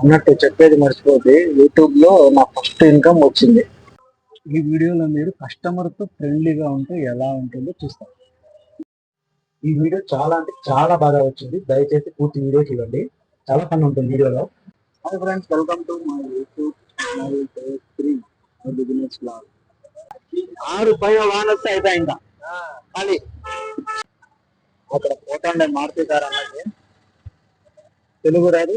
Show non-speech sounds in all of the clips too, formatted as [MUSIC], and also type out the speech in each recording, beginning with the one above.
అన్నట్టు చెప్పేది మర్చిపోతే యూట్యూబ్లో నా ఫస్ట్ ఇన్కమ్ వచ్చింది. ఈ వీడియోలో మీరు కస్టమర్తో ఫ్రెండ్లీగా ఉంటే ఎలా ఉంటుందో చూస్తారు ఈ వీడియో చాలా అంటే చాలా బాగా వచ్చింది. దయచేసి పూర్తి వీడియో చూడండి. చాలా ఫన్ ఉంటుంది వీడియోలో. Hi friends welcome to my YouTube channel three business blog ఆరు పైన వాన వస్తే అయిపోయి ఇంకా ఖాళీ. అక్కడ పోతాండే మారుతి గారు అన్నది. తెలుగు రాదు.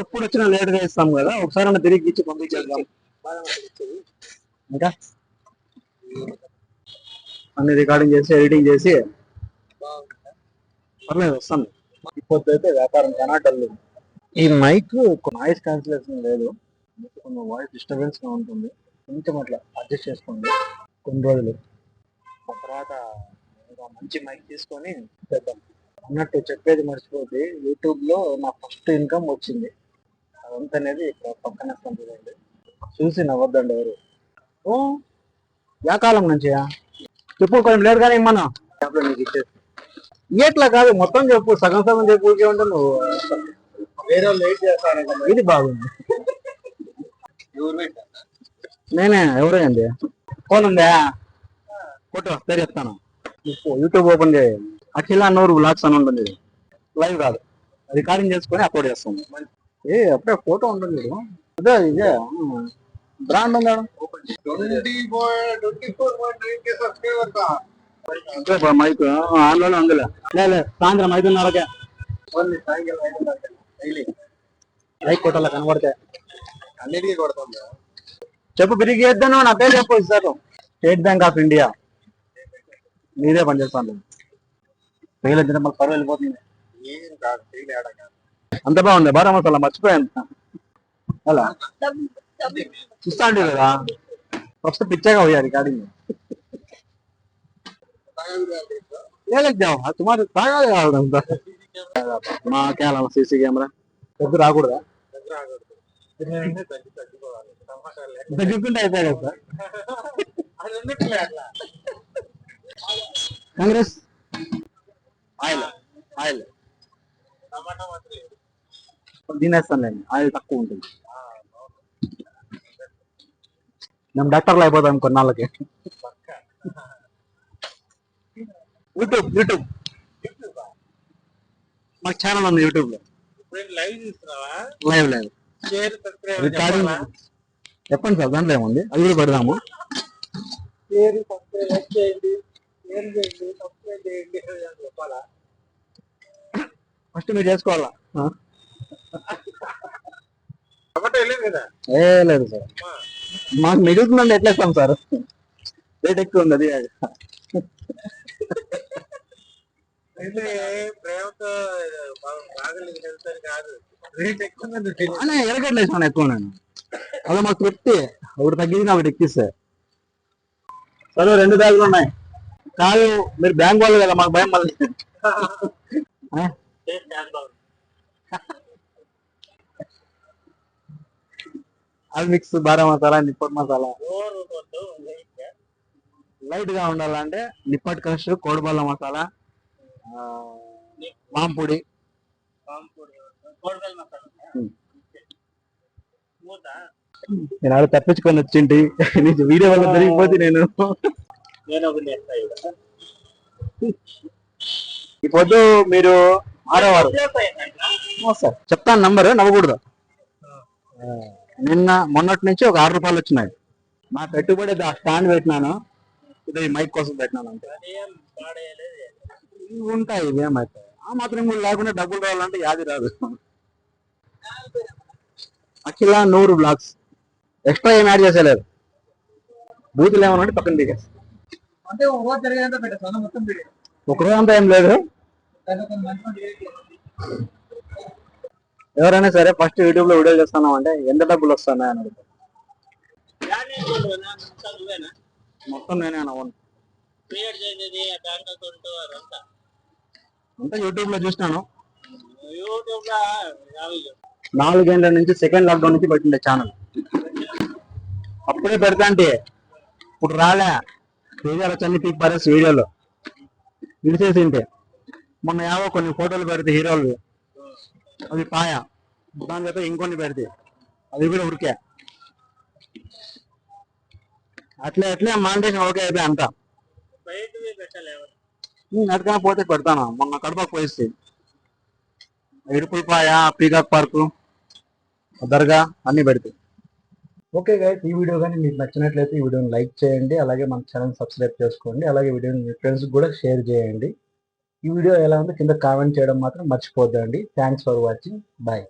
ఎప్పుడు వచ్చినా లేట్గా ఇస్తాం కదా. ఒకసారి అన్న తిరిగి ఇచ్చి పంపించేద్దాం ఇంకా? అన్ని రికార్డింగ్ చేసి ఎడిటింగ్ చేసి. పర్లేదు వస్తాను. ఇప్పుడు అయితే వ్యాపారం డల్ ఈ మైక్ నాయిస్ క్యాన్సిలేషన్ లేదు. కొంచెం వాయిస్ డిస్టర్బెన్స్గా ఉంటుంది. కొంచెం అట్లా అడ్జస్ట్ చేసుకోండి. కొన్ని రోజులు. ఆ తర్వాత మంచి మైక్ తీసుకొని చేద్దాం. అన్నట్టు చెప్పేది మర్చిపోతే యూట్యూబ్లో నా ఫస్ట్ ఇన్కమ్ వచ్చింది. అదంతా అనేది ఇక్కడ పక్కన చూడండి చూసి నవ్వద్దండి ఎవరు. ఓ యా కాలం నుంచియా చెప్పు కొంచెం లేదు కానీ ఇమ్మన్నా అప్పుడు నీకు ఇచ్చేసి ఎట్లా కాదు మొత్తం చెప్పు. సగం సగం చెప్పు ఊకే ఉంటే నువ్వు వేరే లేట్ చేస్తాను ఇది బాగుంది. నేనే ఎవరైంది ఫోన్ ఉందా? ఫోటో సరే చెప్తాను. యూట్యూబ్ ఓపెన్ చేయండి అఖిల నూరు బ్లాగ్స్ అని ఉంటుంది లైవ్ కాదు. రికార్డింగ్ చేసుకొని అప్లోడ్ చేస్తాం. ఏ అప్పుడే ఫోటో ఉంటుంది చూడు. అదే ఇదే. బ్రాండ్ ఉందా? మైక్ ఆన్లో అందులో లే సాయంత్రం ఐదున్నరకే లైక్ కొట్టాల కనబడితే. అన్నిటికీ కొడతాం చెప్పు తిరిగి చేద్దాను నా పేరు చెప్పు sir. State Bank of India మీరే పనిచేస్తాను. ఫెయిల్ అయితే మళ్ళీ పరువు వెళ్ళిపోతుంది ఏం కాదు ఫెయిల్ ఆడ కాదు అంత బాగుంది బారా మసాలా మర్చిపోయాను అలా చూస్తా అంటే కదా ఫస్ట్ పిచ్చగా పోయా రికార్డింగ్ లేదు తుమారు తాగాలి కావడంతా మా కేరళ సీసీ కెమెరా పెద్ద రాకూడదా దగ్గర ఆగకూడదు తగ్గి తగ్గిపోవాలి టమాటాలు లేక. తగ్గుకుంటే అయిపోయాయి కదా సార్ అది ఉన్నట్లే అట్లా కాంగ్రెస్ ఆయిల్ ఆయిల్. టమాటా మాత్రం లేదు. తినేస్తాను నేను ఆయిల్ తక్కువ ఉంటుంది. మేము డాక్టర్లు అయిపోతాం కొన్నాళ్ళకి యూట్యూబ్ యూట్యూబ్. మాకు ఛానల్ ఉంది యూట్యూబ్లో లైవ్ లైవ్ రికార్డింగ్ చెప్పండి సార్ దాంట్లో ఏముంది? అది కూడా పెడదాము. ఫస్ట్ మీరు చేసుకోవాలా? ఏ లేదు సార్. మాకు మిగులుతుందండి ఎట్లా ఇస్తాం సార్? రేట్ ఎక్కువ ఉంది అది ఎరగట్లేదు ఎక్కువ నేను. అలా మాకు తృప్తి. ఒకటి తగ్గింది ఒకటి ఎక్కిస్తే. సరే రెండు బ్యాగులు ఉన్నాయి. కాదు మీరు బ్యాంక్ వాళ్ళు కదా మాకు భయం మళ్ళీ. అది మిక్స్ బారా మసాలా నిప్పటి మసాలా. లైట్గా ఉండాలంటే నిప్పటి క్రష్ కోడిబల్ల మసాలా మాంపొడి నేను ఆడ తప్పించుకొని వచ్చింటి. [LAUGHS] వీడియో వల్ల జరిగిపోతే నేను. నేను ఒకటి. ఈ పొద్దు మీరు ఆడేవారు. సార్. చెప్తాను నంబర్ నవ్వకూడదు. నిన్న మొన్నటి నుంచి ఒక ఆరు రూపాయలు వచ్చినాయి. నా పెట్టుబడి స్టాండ్ పెట్టినాను. ఇది మైక్ కోసం పెట్టినాను. ఇవి ఉంటాయి ఇవేమైతే ఆ మాత్రం కూడా లేకుండా డబ్బులు రావాలంటే యాది రాదు. అఖిల నూరు బ్లాక్స్. ఎక్స్ట్రా ఏం యాడ్ చేసేలేదు బూతులు ఏమన్నా పక్కన దిగేసి అంటే ఒక రోజు అంతా ఏం లేదు. ఎవరైనా సరే ఫస్ట్ యూట్యూబ్లో వీడియో చేస్తున్నాం అంటే ఎంత డబ్బులు వస్తున్నాయి అని అడుగుతారు. మొత్తం నేనే అవును అంతా. యూట్యూబ్లో చూసినాను. నాలుగేళ్ళ నుంచి సెకండ్ లాక్డౌన్ నుంచి పెట్టిండే ఛానల్ అప్పుడే పెడతా అంటే ఇప్పుడు రాలే. వీడియోలు వచ్చి అన్ని వీడియోలో పారేసి విడిచేసి ఉంటే మొన్న యావో కొన్ని ఫోటోలు పెడితే హీరోలు. అవి పాయ. దాని చేత ఇంకొన్ని పెడితే. అవి కూడా ఉరికే. అట్లే అట్లే మాంటేషన్ ఓకే అయిపోయి అంతా. అటుకనే పోతే పెడతాను మొన్న కడపకు పోయిస్తే. ఇడుపులపాయ పీకాక్ పార్కు దర్గా అన్ని పెడితే. ఓకే గైస్ ఈ వీడియో కానీ మీకు నచ్చినట్లయితే ఈ వీడియోని లైక్ చేయండి అలాగే మన ఛానల్ సబ్స్క్రైబ్ చేసుకోండి అలాగే వీడియోని మీ ఫ్రెండ్స్ కూడా షేర్ చేయండి. ఈ వీడియో ఎలా ఉందో కింద కామెంట్ చేయడం మాత్రం మర్చిపోద్దండి. Thanks for watching bye